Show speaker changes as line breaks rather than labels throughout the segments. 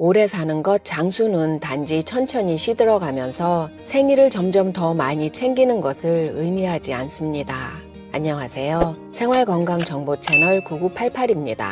오래 사는 것 장수는 단지 천천히 시들어가면서 생일을 점점 더 많이 챙기는 것을 의미하지 않습니다. 안녕하세요. 생활건강 정보 채널 9988입니다.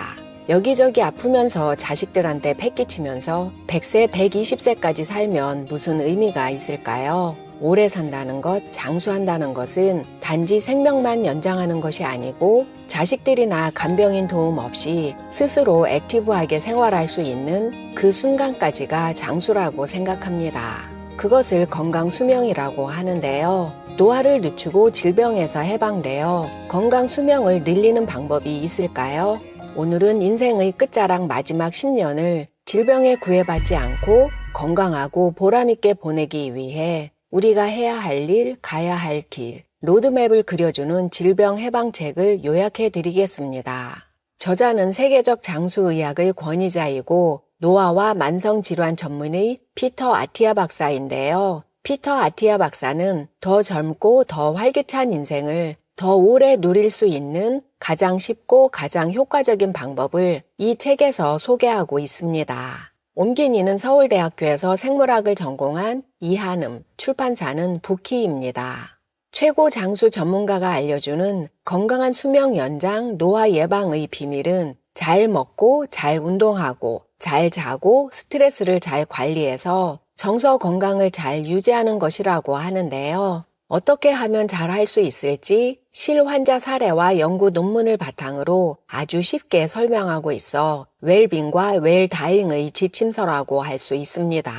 여기저기 아프면서 자식들한테 패기치면서 100세, 120세까지 살면 무슨 의미가 있을까요? 오래 산다는 것, 장수한다는 것은 단지 생명만 연장하는 것이 아니고 자식들이나 간병인 도움 없이 스스로 액티브하게 생활할 수 있는 그 순간까지가 장수라고 생각합니다. 그것을 건강 수명이라고 하는데요. 노화를 늦추고 질병에서 해방되어 건강 수명을 늘리는 방법이 있을까요? 오늘은 인생의 끝자락 마지막 10년을 질병에 구애받지 않고 건강하고 보람있게 보내기 위해 우리가 해야 할 일, 가야 할 길, 로드맵을 그려주는 질병 해방책을 요약해 드리겠습니다. 저자는 세계적 장수의학의 권위자이고 노화와 만성질환 전문의 피터 아티아 박사인데요. 피터 아티아 박사는 더 젊고 더 활기찬 인생을 더 오래 누릴 수 있는 가장 쉽고 가장 효과적인 방법을 이 책에서 소개하고 있습니다. 옴기니는 서울대학교에서 생물학을 전공한 이한음, 출판사는 부키입니다. 최고 장수 전문가가 알려주는 건강한 수명 연장 노화 예방의 비밀은 잘 먹고 잘 운동하고 잘 자고 스트레스를 잘 관리해서 정서 건강을 잘 유지하는 것이라고 하는데요. 어떻게 하면 잘 할 수 있을지 실환자 사례와 연구 논문을 바탕으로 아주 쉽게 설명하고 있어 웰빙과 웰다잉의 지침서라고 할 수 있습니다.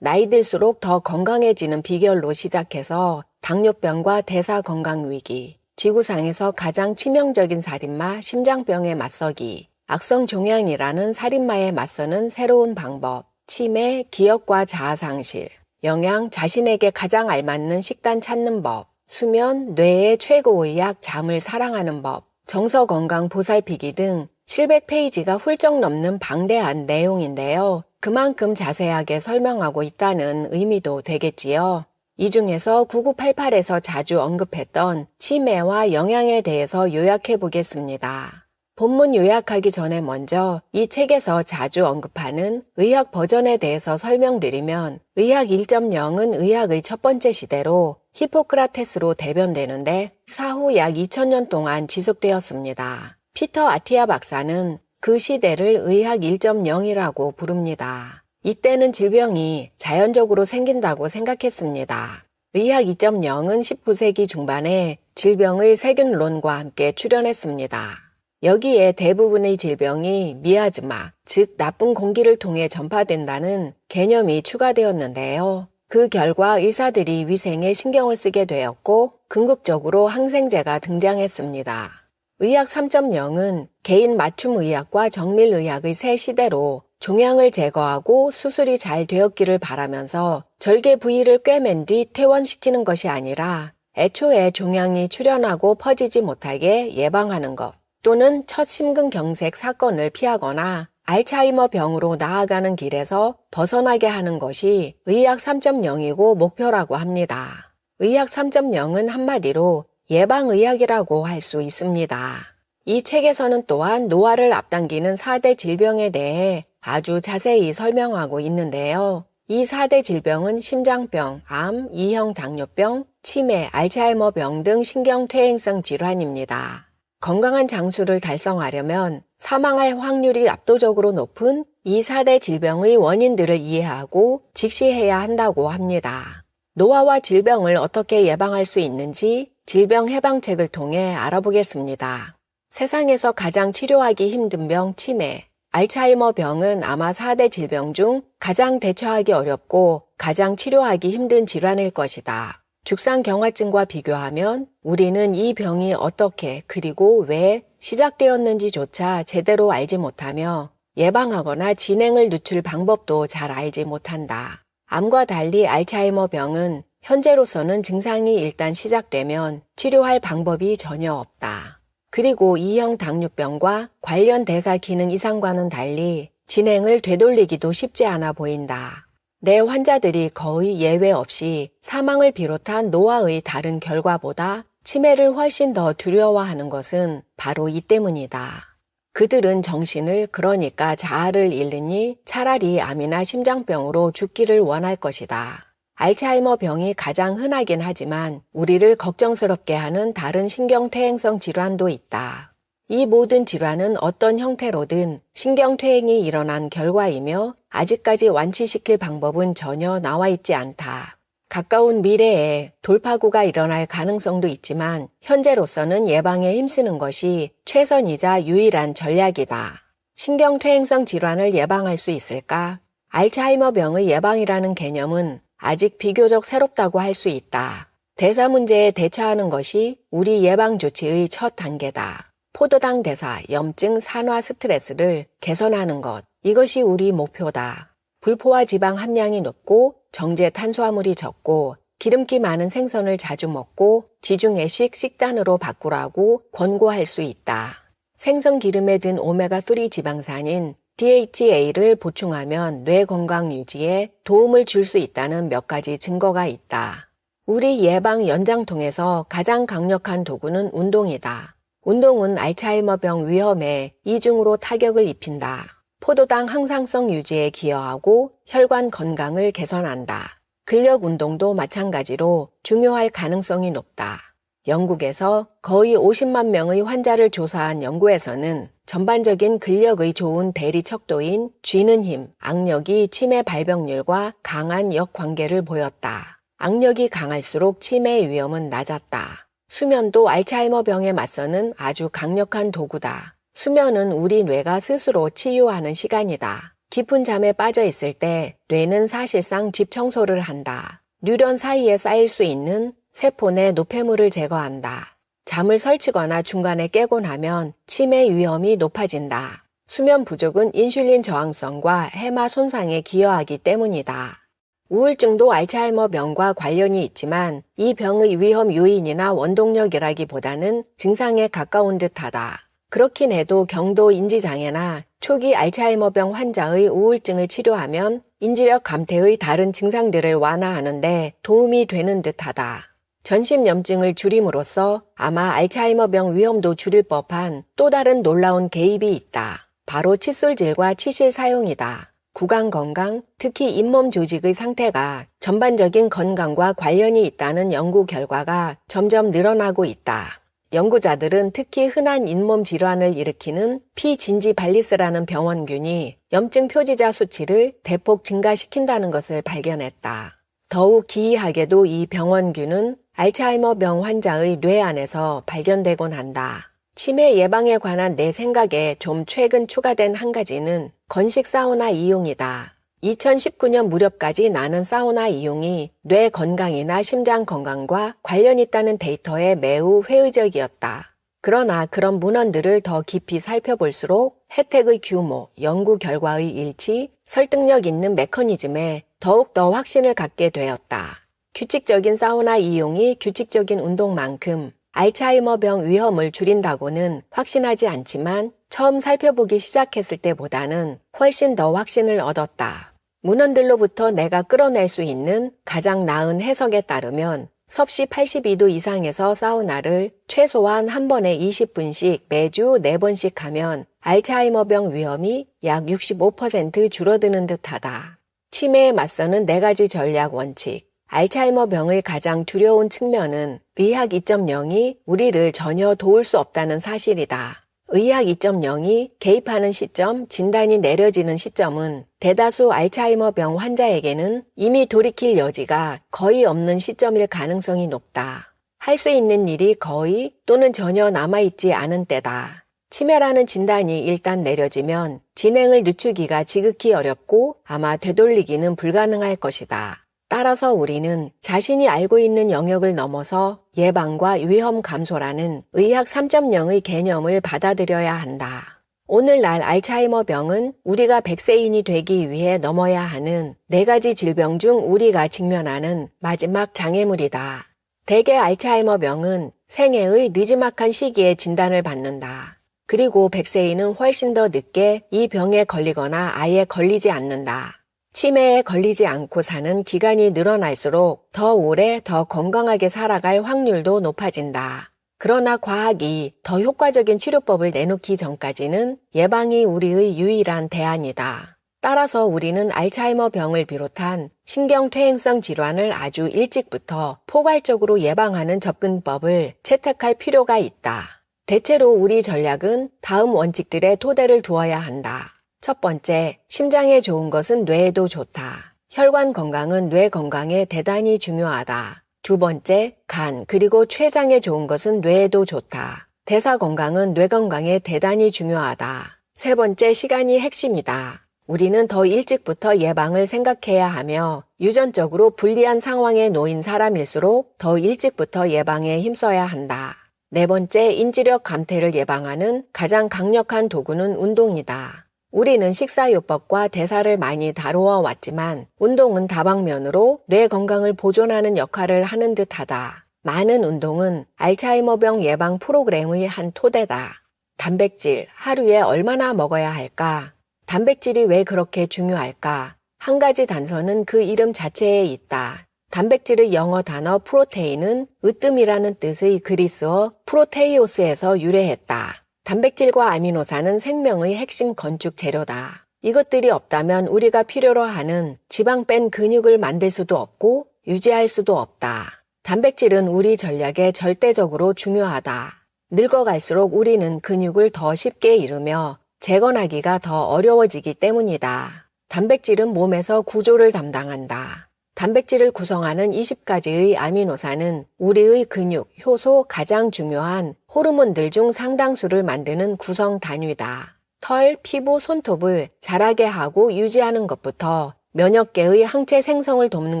나이 들수록 더 건강해지는 비결로 시작해서 당뇨병과 대사 건강 위기, 지구상에서 가장 치명적인 살인마 심장병에 맞서기, 악성 종양이라는 살인마에 맞서는 새로운 방법, 치매, 기억과 자아 상실, 영양, 자신에게 가장 알맞는 식단 찾는 법, 수면, 뇌의 최고의 약 잠을 사랑하는 법, 정서 건강 보살피기 등 700페이지가 훌쩍 넘는 방대한 내용인데요. 그만큼 자세하게 설명하고 있다는 의미도 되겠지요. 이 중에서 9988에서 자주 언급했던 치매와 영양에 대해서 요약해 보겠습니다. 본문 요약하기 전에 먼저 이 책에서 자주 언급하는 의학 버전에 대해서 설명드리면 의학 1.0은 의학의 첫 번째 시대로 히포크라테스로 대변되는데 사후 약 2000년 동안 지속되었습니다. 피터 아티아 박사는 그 시대를 의학 1.0이라고 부릅니다. 이때는 질병이 자연적으로 생긴다고 생각했습니다. 의학 2.0은 19세기 중반에 질병의 세균론과 함께 출현했습니다. 여기에 대부분의 질병이 미아즈마, 즉 나쁜 공기를 통해 전파된다는 개념이 추가되었는데요. 그 결과 의사들이 위생에 신경을 쓰게 되었고 궁극적으로 항생제가 등장했습니다. 의학 3.0은 개인 맞춤 의학과 정밀 의학의 새 시대로 종양을 제거하고 수술이 잘 되었기를 바라면서 절개 부위를 꿰맨 뒤 퇴원시키는 것이 아니라 애초에 종양이 출현하고 퍼지지 못하게 예방하는 것 또는 첫 심근경색 사건을 피하거나 알츠하이머 병으로 나아가는 길에서 벗어나게 하는 것이 의학 3.0이고 목표라고 합니다. 의학 3.0은 한마디로 예방의학이라고 할 수 있습니다. 이 책에서는 또한 노화를 앞당기는 4대 질병에 대해 아주 자세히 설명하고 있는데요. 이 4대 질병은 심장병, 암, 이형 당뇨병, 치매, 알츠하이머 병 등 신경퇴행성 질환입니다. 건강한 장수를 달성하려면 사망할 확률이 압도적으로 높은 이 4대 질병의 원인들을 이해하고 직시해야 한다고 합니다. 노화와 질병을 어떻게 예방할 수 있는지 질병 해방책을 통해 알아보겠습니다. 세상에서 가장 치료하기 힘든 병 치매, 알츠하이머 병은 아마 4대 질병 중 가장 대처하기 어렵고 가장 치료하기 힘든 질환일 것이다. 죽상경화증과 비교하면 우리는 이 병이 어떻게 그리고 왜 시작되었는지조차 제대로 알지 못하며 예방하거나 진행을 늦출 방법도 잘 알지 못한다. 암과 달리 알츠하이머 병은 현재로서는 증상이 일단 시작되면 치료할 방법이 전혀 없다. 그리고 이형 당뇨병과 관련 대사 기능 이상과는 달리 진행을 되돌리기도 쉽지 않아 보인다. 내 환자들이 거의 예외 없이 사망을 비롯한 노화의 다른 결과보다 치매를 훨씬 더 두려워하는 것은 바로 이 때문이다. 그들은 정신을 그러니까 자아를 잃으니 차라리 암이나 심장병으로 죽기를 원할 것이다. 알츠하이머 병이 가장 흔하긴 하지만 우리를 걱정스럽게 하는 다른 신경퇴행성 질환도 있다. 이 모든 질환은 어떤 형태로든 신경퇴행이 일어난 결과이며 아직까지 완치시킬 방법은 전혀 나와 있지 않다. 가까운 미래에 돌파구가 일어날 가능성도 있지만 현재로서는 예방에 힘쓰는 것이 최선이자 유일한 전략이다. 신경퇴행성 질환을 예방할 수 있을까? 알츠하이머 병의 예방이라는 개념은 아직 비교적 새롭다고 할 수 있다. 대사 문제에 대처하는 것이 우리 예방 조치의 첫 단계다. 포도당 대사, 염증, 산화 스트레스를 개선하는 것. 이것이 우리 목표다. 불포화 지방 함량이 높고 정제 탄수화물이 적고 기름기 많은 생선을 자주 먹고 지중해식 식단으로 바꾸라고 권고할 수 있다. 생선 기름에 든 오메가3 지방산인 DHA를 보충하면 뇌 건강 유지에 도움을 줄 수 있다는 몇 가지 증거가 있다. 우리 예방 연장통에서 가장 강력한 도구는 운동이다. 운동은 알츠하이머병 위험에 이중으로 타격을 입힌다. 포도당 항상성 유지에 기여하고 혈관 건강을 개선한다. 근력 운동도 마찬가지로 중요할 가능성이 높다. 영국에서 거의 50만 명의 환자를 조사한 연구에서는 전반적인 근력의 좋은 대리 척도인 쥐는 힘, 악력이 치매 발병률과 강한 역관계를 보였다. 악력이 강할수록 치매 위험은 낮았다. 수면도 알츠하이머 병에 맞서는 아주 강력한 도구다. 수면은 우리 뇌가 스스로 치유하는 시간이다. 깊은 잠에 빠져 있을 때 뇌는 사실상 집 청소를 한다. 뉴런 사이에 쌓일 수 있는 세포 내 노폐물을 제거한다. 잠을 설치거나 중간에 깨고 나면 치매 위험이 높아진다. 수면 부족은 인슐린 저항성과 해마 손상에 기여하기 때문이다. 우울증도 알츠하이머 병과 관련이 있지만 이 병의 위험 요인이나 원동력이라기보다는 증상에 가까운 듯하다. 그렇긴 해도 경도 인지장애나 초기 알츠하이머병 환자의 우울증을 치료하면 인지력 감퇴의 다른 증상들을 완화하는데 도움이 되는 듯하다. 전신염증을 줄임으로써 아마 알츠하이머병 위험도 줄일 법한 또 다른 놀라운 개입이 있다. 바로 칫솔질과 치실 사용이다. 구강 건강, 특히 잇몸 조직의 상태가 전반적인 건강과 관련이 있다는 연구 결과가 점점 늘어나고 있다. 연구자들은 특히 흔한 잇몸 질환을 일으키는 피진지발리스라는 병원균이 염증 표지자 수치를 대폭 증가시킨다는 것을 발견했다. 더욱 기이하게도 이 병원균은 알츠하이머병 환자의 뇌 안에서 발견되곤 한다. 치매 예방에 관한 내 생각에 좀 최근 추가된 한 가지는 건식 사우나 이용이다. 2019년 무렵까지 나는 사우나 이용이 뇌 건강이나 심장 건강과 관련 있다는 데이터에 매우 회의적이었다. 그러나 그런 문헌들을 더 깊이 살펴볼수록 혜택의 규모, 연구 결과의 일치, 설득력 있는 메커니즘에 더욱더 확신을 갖게 되었다. 규칙적인 사우나 이용이 규칙적인 운동만큼 알츠하이머병 위험을 줄인다고는 확신하지 않지만 처음 살펴보기 시작했을 때보다는 훨씬 더 확신을 얻었다. 문헌들로부터 내가 끌어낼 수 있는 가장 나은 해석에 따르면 섭씨 82도 이상에서 사우나를 최소한 한 번에 20분씩 매주 4번씩 하면 알츠하이머병 위험이 약 65% 줄어드는 듯하다. 치매에 맞서는 4가지 전략 원칙. 알츠하이머 병의 가장 두려운 측면은 의학 2.0이 우리를 전혀 도울 수 없다는 사실이다. 의학 2.0이 개입하는 시점, 진단이 내려지는 시점은 대다수 알츠하이머 병 환자에게는 이미 돌이킬 여지가 거의 없는 시점일 가능성이 높다. 할 수 있는 일이 거의 또는 전혀 남아있지 않은 때다. 치매라는 진단이 일단 내려지면 진행을 늦추기가 지극히 어렵고 아마 되돌리기는 불가능할 것이다. 따라서 우리는 자신이 알고 있는 영역을 넘어서 예방과 위험 감소라는 의학 3.0의 개념을 받아들여야 한다. 오늘날 알츠하이머 병은 우리가 100세인이 되기 위해 넘어야 하는 네 가지 질병 중 우리가 직면하는 마지막 장애물이다. 대개 알츠하이머 병은 생애의 느지막한 시기에 진단을 받는다. 그리고 100세인은 훨씬 더 늦게 이 병에 걸리거나 아예 걸리지 않는다. 치매에 걸리지 않고 사는 기간이 늘어날수록 더 오래 더 건강하게 살아갈 확률도 높아진다. 그러나 과학이 더 효과적인 치료법을 내놓기 전까지는 예방이 우리의 유일한 대안이다. 따라서 우리는 알츠하이머 병을 비롯한 신경퇴행성 질환을 아주 일찍부터 포괄적으로 예방하는 접근법을 채택할 필요가 있다. 대체로 우리 전략은 다음 원칙들의 토대를 두어야 한다. 첫 번째, 심장에 좋은 것은 뇌에도 좋다. 혈관 건강은 뇌 건강에 대단히 중요하다. 두 번째, 간, 그리고 췌장에 좋은 것은 뇌에도 좋다. 대사 건강은 뇌 건강에 대단히 중요하다. 세 번째, 시간이 핵심이다. 우리는 더 일찍부터 예방을 생각해야 하며 유전적으로 불리한 상황에 놓인 사람일수록 더 일찍부터 예방에 힘써야 한다. 네 번째, 인지력 감퇴를 예방하는 가장 강력한 도구는 운동이다. 우리는 식사요법과 대사를 많이 다루어 왔지만 운동은 다방면으로 뇌 건강을 보존하는 역할을 하는 듯하다. 많은 운동은 알츠하이머병 예방 프로그램의 한 토대다. 단백질 하루에 얼마나 먹어야 할까? 단백질이 왜 그렇게 중요할까? 한 가지 단서는 그 이름 자체에 있다. 단백질의 영어 단어 프로테인은 으뜸이라는 뜻의 그리스어 프로테이오스에서 유래했다. 단백질과 아미노산은 생명의 핵심 건축 재료다. 이것들이 없다면 우리가 필요로 하는 지방 뺀 근육을 만들 수도 없고 유지할 수도 없다. 단백질은 우리 전략에 절대적으로 중요하다. 늙어갈수록 우리는 근육을 더 쉽게 잃으며 재건하기가 더 어려워지기 때문이다. 단백질은 몸에서 구조를 담당한다. 단백질을 구성하는 20가지의 아미노산은 우리의 근육, 효소 가장 중요한 호르몬들 중 상당수를 만드는 구성 단위다. 털, 피부, 손톱을 자라게 하고 유지하는 것부터 면역계의 항체 생성을 돕는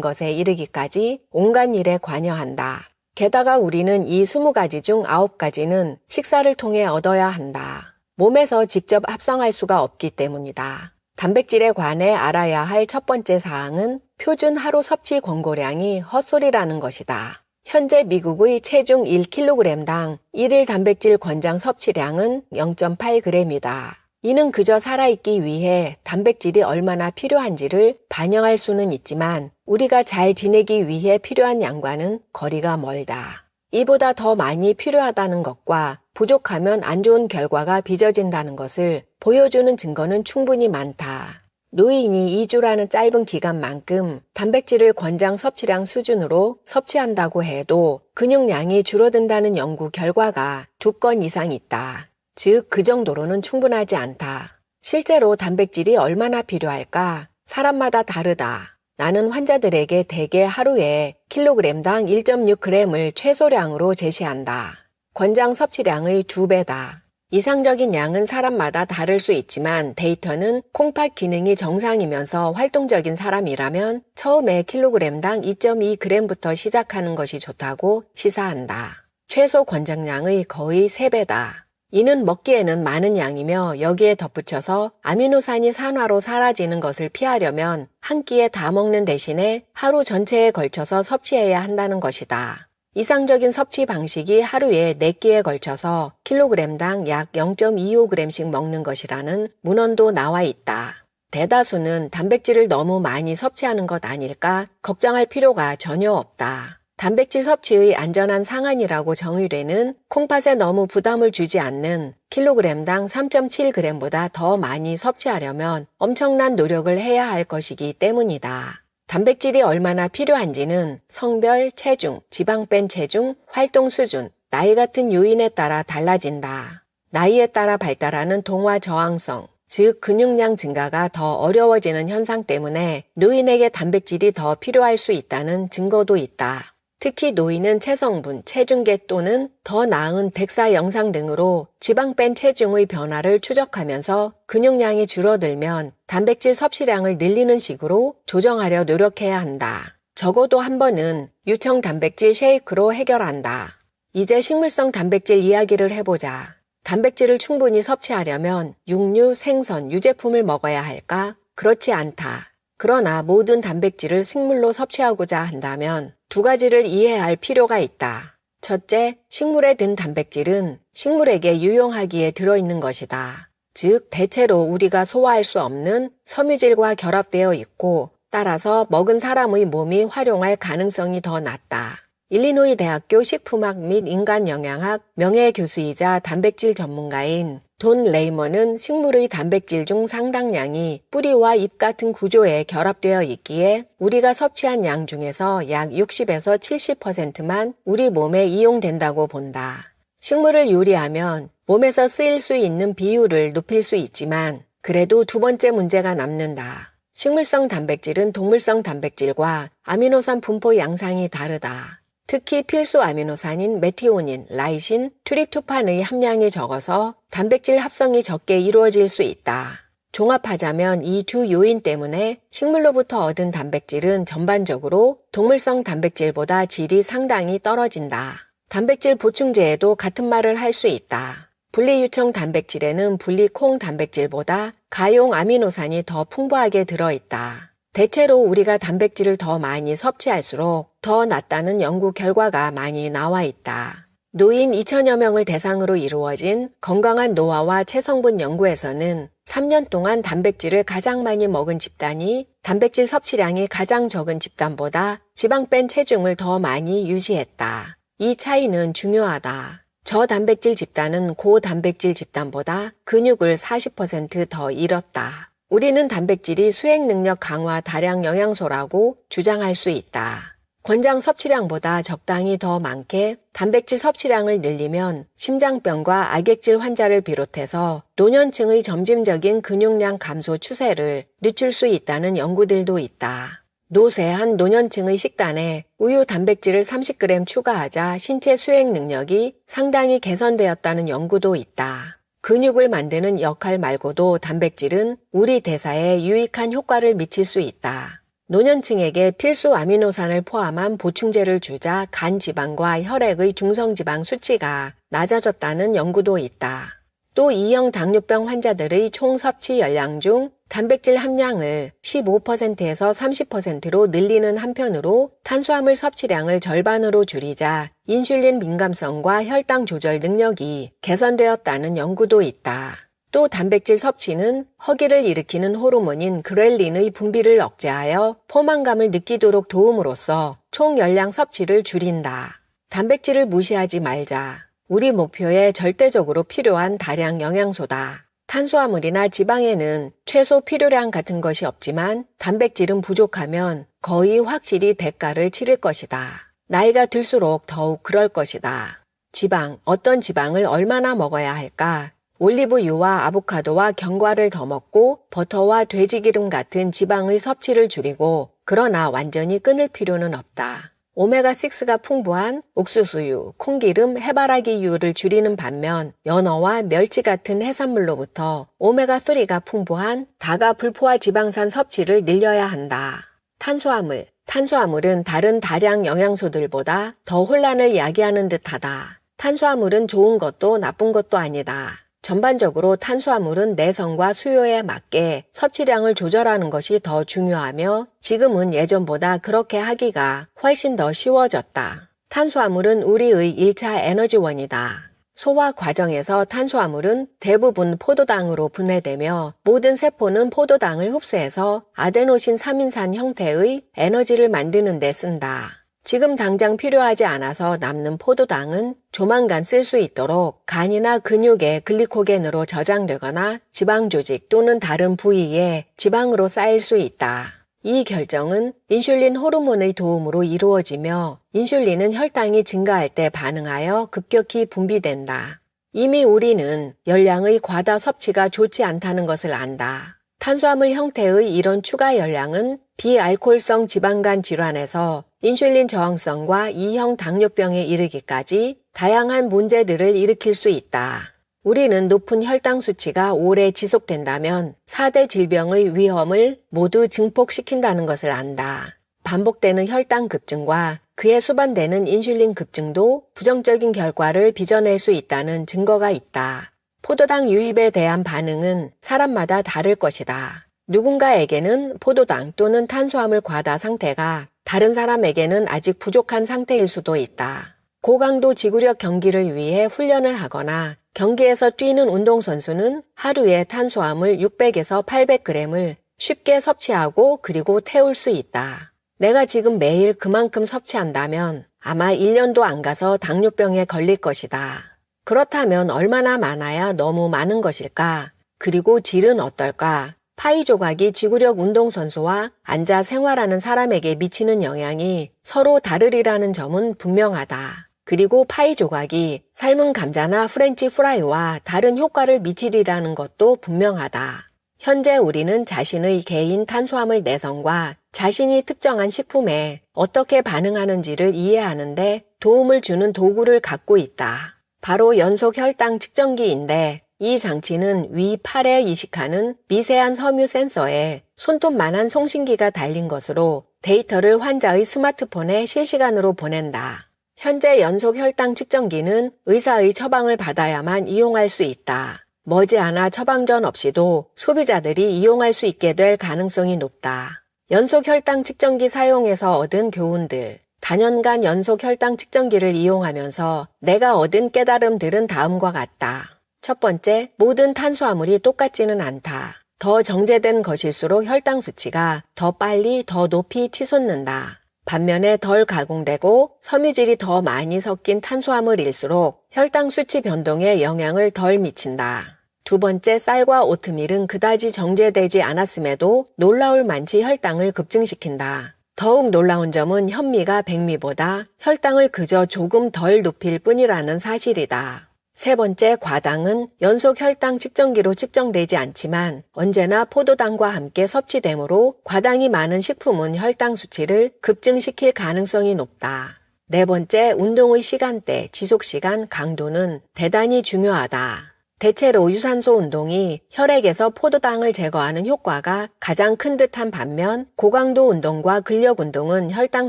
것에 이르기까지 온갖 일에 관여한다. 게다가 우리는 이 20가지 중 9가지는 식사를 통해 얻어야 한다. 몸에서 직접 합성할 수가 없기 때문이다. 단백질에 관해 알아야 할 첫 번째 사항은 표준 하루 섭취 권고량이 헛소리라는 것이다. 현재 미국의 체중 1kg당 1일 단백질 권장 섭취량은 0.8g이다. 이는 그저 살아있기 위해 단백질이 얼마나 필요한지를 반영할 수는 있지만 우리가 잘 지내기 위해 필요한 양과는 거리가 멀다. 이보다 더 많이 필요하다는 것과 부족하면 안 좋은 결과가 빚어진다는 것을 보여주는 증거는 충분히 많다. 노인이 2주라는 짧은 기간만큼 단백질을 권장 섭취량 수준으로 섭취한다고 해도 근육량이 줄어든다는 연구 결과가 두 건 이상 있다. 즉, 그 정도로는 충분하지 않다. 실제로 단백질이 얼마나 필요할까? 사람마다 다르다. 나는 환자들에게 대개 하루에 킬로그램당 1.6g을 최소량으로 제시한다. 권장 섭취량의 두 배다. 이상적인 양은 사람마다 다를 수 있지만 데이터는 콩팥 기능이 정상이면서 활동적인 사람이라면 처음에 킬로그램당 2.2g부터 시작하는 것이 좋다고 시사한다. 최소 권장량의 거의 3배다. 이는 먹기에는 많은 양이며 여기에 덧붙여서 아미노산이 산화로 사라지는 것을 피하려면 한 끼에 다 먹는 대신에 하루 전체에 걸쳐서 섭취해야 한다는 것이다. 이상적인 섭취 방식이 하루에 4끼에 걸쳐서 킬로그램당 약 0.25g씩 먹는 것이라는 문헌도 나와 있다. 대다수는 단백질을 너무 많이 섭취하는 것 아닐까 걱정할 필요가 전혀 없다. 단백질 섭취의 안전한 상한이라고 정의되는 콩팥에 너무 부담을 주지 않는 킬로그램당 3.7g보다 더 많이 섭취하려면 엄청난 노력을 해야 할 것이기 때문이다. 단백질이 얼마나 필요한지는 성별, 체중, 지방 뺀 체중, 활동 수준, 나이 같은 요인에 따라 달라진다. 나이에 따라 발달하는 동화 저항성, 즉 근육량 증가가 더 어려워지는 현상 때문에 노인에게 단백질이 더 필요할 수 있다는 증거도 있다. 특히 노인은 체성분, 체중계 또는 더 나은 백사 영상 등으로 지방 뺀 체중의 변화를 추적하면서 근육량이 줄어들면 단백질 섭취량을 늘리는 식으로 조정하려 노력해야 한다. 적어도 한 번은 유청 단백질 쉐이크로 해결한다. 이제 식물성 단백질 이야기를 해보자. 단백질을 충분히 섭취하려면 육류, 생선, 유제품을 먹어야 할까? 그렇지 않다. 그러나 모든 단백질을 식물로 섭취하고자 한다면 두 가지를 이해할 필요가 있다. 첫째, 식물에 든 단백질은 식물에게 유용하기에 들어있는 것이다. 즉, 대체로 우리가 소화할 수 없는 섬유질과 결합되어 있고, 따라서 먹은 사람의 몸이 활용할 가능성이 더 낮다. 일리노이 대학교 식품학 및 인간영양학 명예교수이자 단백질 전문가인 돈 레이먼은 식물의 단백질 중 상당량이 뿌리와 잎 같은 구조에 결합되어 있기에 우리가 섭취한 양 중에서 약 60에서 70%만 우리 몸에 이용된다고 본다. 식물을 요리하면 몸에서 쓰일 수 있는 비율을 높일 수 있지만 그래도 두 번째 문제가 남는다. 식물성 단백질은 동물성 단백질과 아미노산 분포 양상이 다르다. 특히 필수 아미노산인 메티오닌, 라이신, 트립토판의 함량이 적어서 단백질 합성이 적게 이루어질 수 있다. 종합하자면 이 두 요인 때문에 식물로부터 얻은 단백질은 전반적으로 동물성 단백질보다 질이 상당히 떨어진다. 단백질 보충제에도 같은 말을 할 수 있다. 분리유청 단백질에는 분리콩 단백질보다 가용 아미노산이 더 풍부하게 들어있다. 대체로 우리가 단백질을 더 많이 섭취할수록 더 낫다는 연구 결과가 많이 나와 있다. 노인 2천여 명을 대상으로 이루어진 건강한 노화와 체성분 연구에서는 3년 동안 단백질을 가장 많이 먹은 집단이 단백질 섭취량이 가장 적은 집단보다 지방 뺀 체중을 더 많이 유지했다. 이 차이는 중요하다. 저단백질 집단은 고단백질 집단보다 근육을 40%더 잃었다. 우리는 단백질이 수행 능력 강화 다량 영양소라고 주장할 수 있다. 권장 섭취량보다 적당히 더 많게 단백질 섭취량을 늘리면 심장병과 악액질 환자를 비롯해서 노년층의 점진적인 근육량 감소 추세를 늦출 수 있다는 연구들도 있다. 노쇠한 노년층의 식단에 우유 단백질을 30g 추가하자 신체 수행 능력이 상당히 개선되었다는 연구도 있다. 근육을 만드는 역할 말고도 단백질은 우리 대사에 유익한 효과를 미칠 수 있다. 노년층에게 필수 아미노산을 포함한 보충제를 주자 간 지방과 혈액의 중성 지방 수치가 낮아졌다는 연구도 있다. 또 2형 당뇨병 환자들의 총 섭취 열량 중 단백질 함량을 15%에서 30%로 늘리는 한편으로 탄수화물 섭취량을 절반으로 줄이자 인슐린 민감성과 혈당 조절 능력이 개선되었다는 연구도 있다. 또 단백질 섭취는 허기를 일으키는 호르몬인 그렐린의 분비를 억제하여 포만감을 느끼도록 도움으로써 총 열량 섭취를 줄인다. 단백질을 무시하지 말자. 우리 목표에 절대적으로 필요한 다량 영양소다. 탄수화물이나 지방에는 최소 필요량 같은 것이 없지만 단백질은 부족하면 거의 확실히 대가를 치를 것이다. 나이가 들수록 더욱 그럴 것이다. 지방, 어떤 지방을 얼마나 먹어야 할까? 올리브유와 아보카도와 견과를 더 먹고 버터와 돼지기름 같은 지방의 섭취를 줄이고 그러나 완전히 끊을 필요는 없다. 오메가6가 풍부한 옥수수유, 콩기름, 해바라기유를 줄이는 반면 연어와 멸치 같은 해산물로부터 오메가3가 풍부한 다가 불포화 지방산 섭취를 늘려야 한다. 탄수화물, 탄수화물은 다른 다량 영양소들보다 더 혼란을 야기하는 듯하다. 탄수화물은 좋은 것도 나쁜 것도 아니다. 전반적으로 탄수화물은 내성과 수요에 맞게 섭취량을 조절하는 것이 더 중요하며 지금은 예전보다 그렇게 하기가 훨씬 더 쉬워졌다. 탄수화물은 우리의 1차 에너지원이다. 소화 과정에서 탄수화물은 대부분 포도당으로 분해되며 모든 세포는 포도당을 흡수해서 아데노신 3인산 형태의 에너지를 만드는 데 쓴다. 지금 당장 필요하지 않아서 남는 포도당은 조만간 쓸 수 있도록 간이나 근육에 글리코겐으로 저장되거나 지방 조직 또는 다른 부위에 지방으로 쌓일 수 있다. 이 결정은 인슐린 호르몬의 도움으로 이루어지며 인슐린은 혈당이 증가할 때 반응하여 급격히 분비된다. 이미 우리는 열량의 과다 섭취가 좋지 않다는 것을 안다. 탄수화물 형태의 이런 추가 열량은 비알코올성 지방간 질환에서 인슐린 저항성과 2형 당뇨병에 이르기까지 다양한 문제들을 일으킬 수 있다. 우리는 높은 혈당 수치가 오래 지속된다면 4대 질병의 위험을 모두 증폭시킨다는 것을 안다. 반복되는 혈당 급증과 그에 수반되는 인슐린 급증도 부정적인 결과를 빚어낼 수 있다는 증거가 있다. 포도당 유입에 대한 반응은 사람마다 다를 것이다. 누군가에게는 포도당 또는 탄수화물 과다 상태가 다른 사람에게는 아직 부족한 상태일 수도 있다. 고강도 지구력 경기를 위해 훈련을 하거나 경기에서 뛰는 운동선수는 하루에 탄수화물 600에서 800g을 쉽게 섭취하고 그리고 태울 수 있다. 내가 지금 매일 그만큼 섭취한다면 아마 1년도 안 가서 당뇨병에 걸릴 것이다. 그렇다면 얼마나 많아야 너무 많은 것일까? 그리고 질은 어떨까? 파이 조각이 지구력 운동선수와 앉아 생활하는 사람에게 미치는 영향이 서로 다르리라는 점은 분명하다. 그리고 파이 조각이 삶은 감자나 프렌치 프라이와 다른 효과를 미치리라는 것도 분명하다. 현재 우리는 자신의 개인 탄수화물 내성과 자신이 특정한 식품에 어떻게 반응하는지를 이해하는데 도움을 주는 도구를 갖고 있다. 바로 연속 혈당 측정기인데 이 장치는 위 팔에 이식하는 미세한 섬유 센서에 손톱만한 송신기가 달린 것으로 데이터를 환자의 스마트폰에 실시간으로 보낸다. 현재 연속 혈당 측정기는 의사의 처방을 받아야만 이용할 수 있다. 머지않아 처방전 없이도 소비자들이 이용할 수 있게 될 가능성이 높다. 연속 혈당 측정기 사용에서 얻은 교훈들. 단연간 연속 혈당 측정기를 이용하면서 내가 얻은 깨달음들은 다음과 같다. 첫 번째, 모든 탄수화물이 똑같지는 않다. 더 정제된 것일수록 혈당 수치가 더 빨리 더 높이 치솟는다. 반면에 덜 가공되고 섬유질이 더 많이 섞인 탄수화물일수록 혈당 수치 변동에 영향을 덜 미친다. 두 번째, 쌀과 오트밀은 그다지 정제되지 않았음에도 놀라울 만치 혈당을 급증시킨다. 더욱 놀라운 점은 현미가 백미보다 혈당을 그저 조금 덜 높일 뿐이라는 사실이다. 세 번째, 과당은 연속 혈당 측정기로 측정되지 않지만 언제나 포도당과 함께 섭취되므로 과당이 많은 식품은 혈당 수치를 급증시킬 가능성이 높다. 네 번째, 운동의 시간대, 지속시간, 강도는 대단히 중요하다. 대체로 유산소 운동이 혈액에서 포도당을 제거하는 효과가 가장 큰 듯한 반면 고강도 운동과 근력 운동은 혈당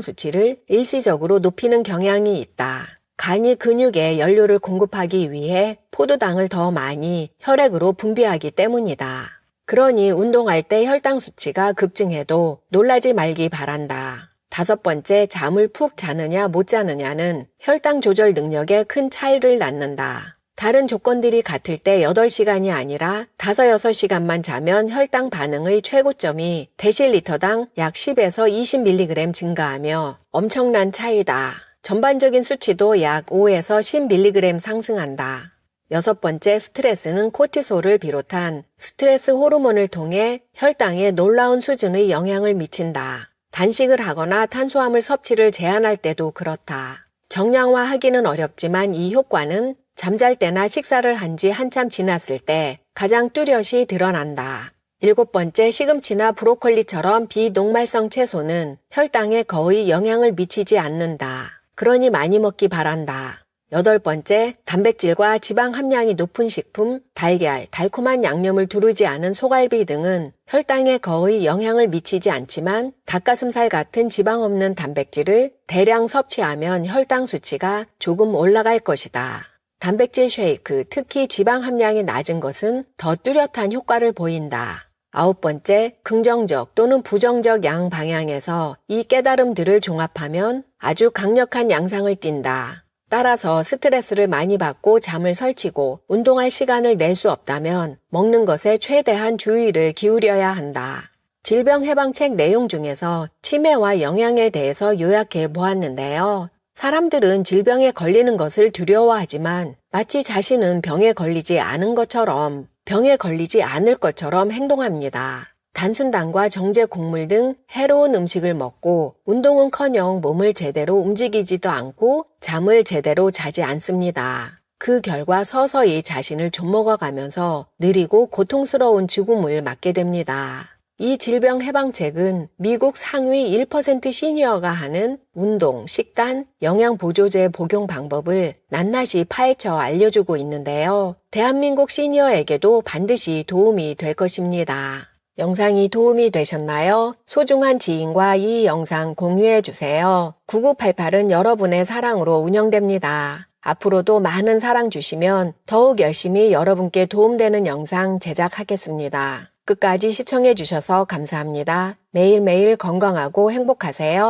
수치를 일시적으로 높이는 경향이 있다. 간이 근육에 연료를 공급하기 위해 포도당을 더 많이 혈액으로 분비하기 때문이다. 그러니 운동할 때 혈당 수치가 급증해도 놀라지 말기 바란다. 다섯 번째, 잠을 푹 자느냐 못 자느냐는 혈당 조절 능력에 큰 차이를 낳는다. 다른 조건들이 같을 때 8시간이 아니라 5, 6시간만 자면 혈당 반응의 최고점이 데실리터당 약 10에서 20mg 증가하며 엄청난 차이다. 전반적인 수치도 약 5에서 10mg 상승한다. 여섯 번째 스트레스는 코티솔을 비롯한 스트레스 호르몬을 통해 혈당에 놀라운 수준의 영향을 미친다. 단식을 하거나 탄수화물 섭취를 제한할 때도 그렇다. 정량화하기는 어렵지만 이 효과는 잠잘 때나 식사를 한 지 한참 지났을 때 가장 뚜렷이 드러난다. 일곱 번째 시금치나 브로콜리처럼 비녹말성 채소는 혈당에 거의 영향을 미치지 않는다. 그러니 많이 먹기 바란다. 여덟 번째, 단백질과 지방 함량이 높은 식품, 달걀, 달콤한 양념을 두르지 않은 소갈비 등은 혈당에 거의 영향을 미치지 않지만 닭가슴살 같은 지방 없는 단백질을 대량 섭취하면 혈당 수치가 조금 올라갈 것이다. 단백질 쉐이크, 특히 지방 함량이 낮은 것은 더 뚜렷한 효과를 보인다. 아홉 번째, 긍정적 또는 부정적 양 방향에서 이 깨달음들을 종합하면 아주 강력한 양상을 띈다. 따라서 스트레스를 많이 받고 잠을 설치고 운동할 시간을 낼 수 없다면 먹는 것에 최대한 주의를 기울여야 한다. 질병 해방책 내용 중에서 치매와 영양에 대해서 요약해 보았는데요. 사람들은 질병에 걸리는 것을 두려워하지만 마치 자신은 병에 걸리지 않은 것처럼 병에 걸리지 않을 것처럼 행동합니다. 단순당과 정제 곡물 등 해로운 음식을 먹고 운동은 커녕 몸을 제대로 움직이지도 않고 잠을 제대로 자지 않습니다. 그 결과 서서히 자신을 좀먹어가면서 느리고 고통스러운 죽음을 맞게 됩니다. 이 질병 해방책은 미국 상위 1% 시니어가 하는 운동, 식단, 영양 보조제 복용 방법을 낱낱이 파헤쳐 알려주고 있는데요. 대한민국 시니어에게도 반드시 도움이 될 것입니다. 영상이 도움이 되셨나요? 소중한 지인과 이 영상 공유해 주세요. 9988은 여러분의 사랑으로 운영됩니다. 앞으로도 많은 사랑 주시면 더욱 열심히 여러분께 도움되는 영상 제작하겠습니다. 끝까지 시청해 주셔서 감사합니다. 매일매일 건강하고 행복하세요.